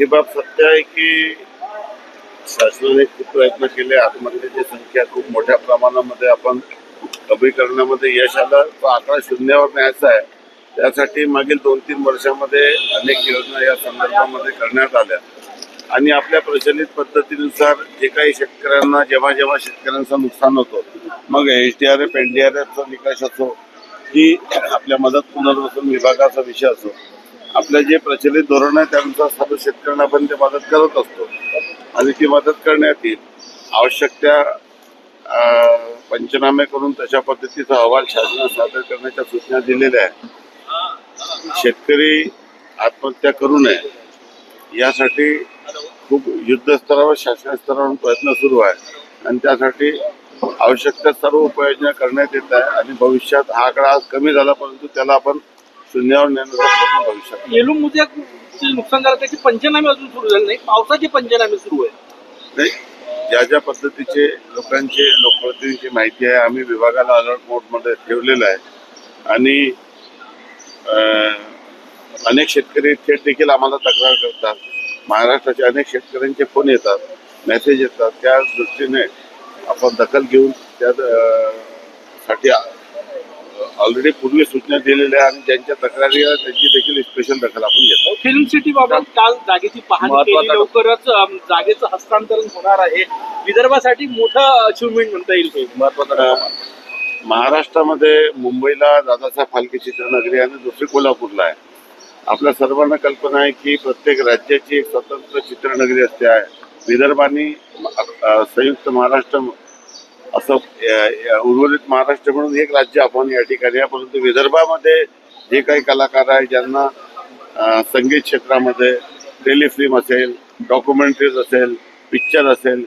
ही बाब सत्य आहे की शासनाने खूप प्रयत्न केले आत्महत्येची संख्या खूप मोठ्या प्रमाणामध्ये आपण कमी करण्यामध्ये यश आलं. तो आकडा शून्यावर न्यायचा आहे. त्यासाठी मागील दोन तीन वर्षामध्ये अनेक योजना या संदर्भामध्ये करण्यात आल्या. आणि आपल्या प्रचलित पद्धतीनुसार जे काही शेतकऱ्यांना जेव्हा जेव्हा शेतकऱ्यांचं नुकसान होतं मग H D R F N D R एफचा निकष असो की आपल्या मदत पुनर्वसन विभागाचा विषय असो आपलं जे प्रचलित धोरण आहे त्यानुसार सर्व शेतकऱ्यांना आपण ते मदत करत असतो. आणि ती मदत करण्यात येईल. आवश्यक त्या अं, पंचनामे करून तशा पद्धतीचा अहवाल शासनास सादर करण्याच्या सूचना दिलेल्या आहेत. शेतकरी आत्महत्या करू नये. यासाठी खूप युद्ध स्तरावर शासन स्तरावर प्रयत्न सुरू आहे. आणि त्यासाठी आवश्यक त्या सर्व उपाययोजना करण्यात येत आहे. आणि भविष्यात हा आकडा आज कमी झाला परंतु त्याला आपण शून्यावर नेण्याचा प्रयत्न भविष्यात येलू मुद्द्याचे नुकसान झालं त्याचे पंचनामे अजून सुरू झाले नाही. पावसाचे पंचनामे सुरू आहे नाही ज्या ज्या पद्धतीचे लोकांचे लोकप्रतिनिधीची माहिती आहे आम्ही विभागाला अलर्ट मोडमध्ये ठेवलेलं आहे. आणि अं, अनेक शेतकरी थेट देखील आम्हाला तक्रार करतात. महाराष्ट्राचे अनेक शेतकऱ्यांचे फोन येतात मेसेज येतात. त्या दृष्टीने आपण दखल घेऊन त्या अं, साठी ऑलरेडी पूर्वी सूचना दिलेल्या आहे आणि ज्यांच्या तक्रारी आहेत त्यांची देखील स्पेशल दखल आपण घेतो. फिल्म सिटी बाबत काल जागेची पाहणी महत्त्वाचा लवकरच अम, जागेचं हस्तांतरण होणार आहे. विदर्भासाठी मोठं अचिव्हमेंट म्हणता येईल ते महत्त्वाचा अं, महाराष्ट्रामध्ये मुंबईला दादासाहेब फाल्के चित्रनगरी आणि दुसरी कोल्हापूरला आहे. आपल्या सर्वांना कल्पना आहे की प्रत्येक राज्याची एक स्वतंत्र चित्रनगरी असते. आहे विदर्भाने अं, संयुक्त महाराष्ट्र असं उर्वरित महाराष्ट्र म्हणून एक राज्य आपण या ठिकाणी परंतु विदर्भामध्ये जे काही कलाकार आहे ज्यांना संगीत क्षेत्रामध्ये टेलिफिल्म असेल डॉक्युमेंटरीज असेल पिक्चर असेल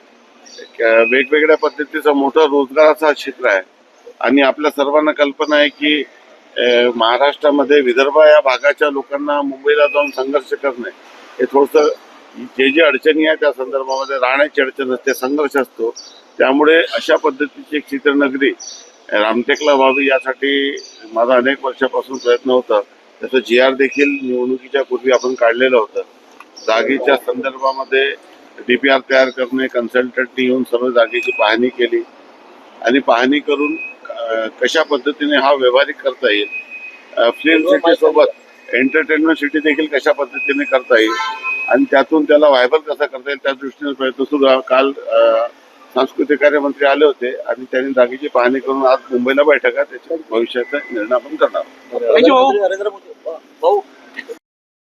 वेगवेगळ्या पद्धतीचा मोठा रोजगाराचा क्षेत्र आहे. आणि आपल्या सर्वांना कल्पना आहे की महाराष्ट्रामध्ये विदर्भ या भागाच्या लोकांना मुंबईला जाऊन संघर्ष करणे हे थोडंसं जे जे अडचणी आहे त्या संदर्भामध्ये राहण्याची अडचण असते संघर्ष असतो. त्यामुळे अशा पद्धतीची एक चित्रनगरी रामटेकला व्हावी यासाठी माझा अनेक वर्षापासून प्रयत्न होता. त्याचं जी आर देखील निवडणुकीच्या पूर्वी आपण काढलेलं होतं. जागेच्या संदर्भामध्ये डी पी आर तयार करणे कन्सल्टंटनी येऊन सर्व जागेची पाहणी केली. आणि पाहणी करून कशा पद्धतीने हा व्यवहारिक करता येईल? फिल्म सिटीसोबत सोबत एंटरटेनमेंट सिटी देखील कशा पद्धतीने करता येईल आणि त्यातून त्याला व्हायबल कसा करता येईल त्या दृष्टीने प्रयत्न सुरू आहे. काल सांस्कृतिक कार्यमंत्री आले होते आणि त्यांनी जागेची पाहणी करून आज मुंबईला बैठक आहे. त्याच्या भविष्याचा निर्णय आपण करणार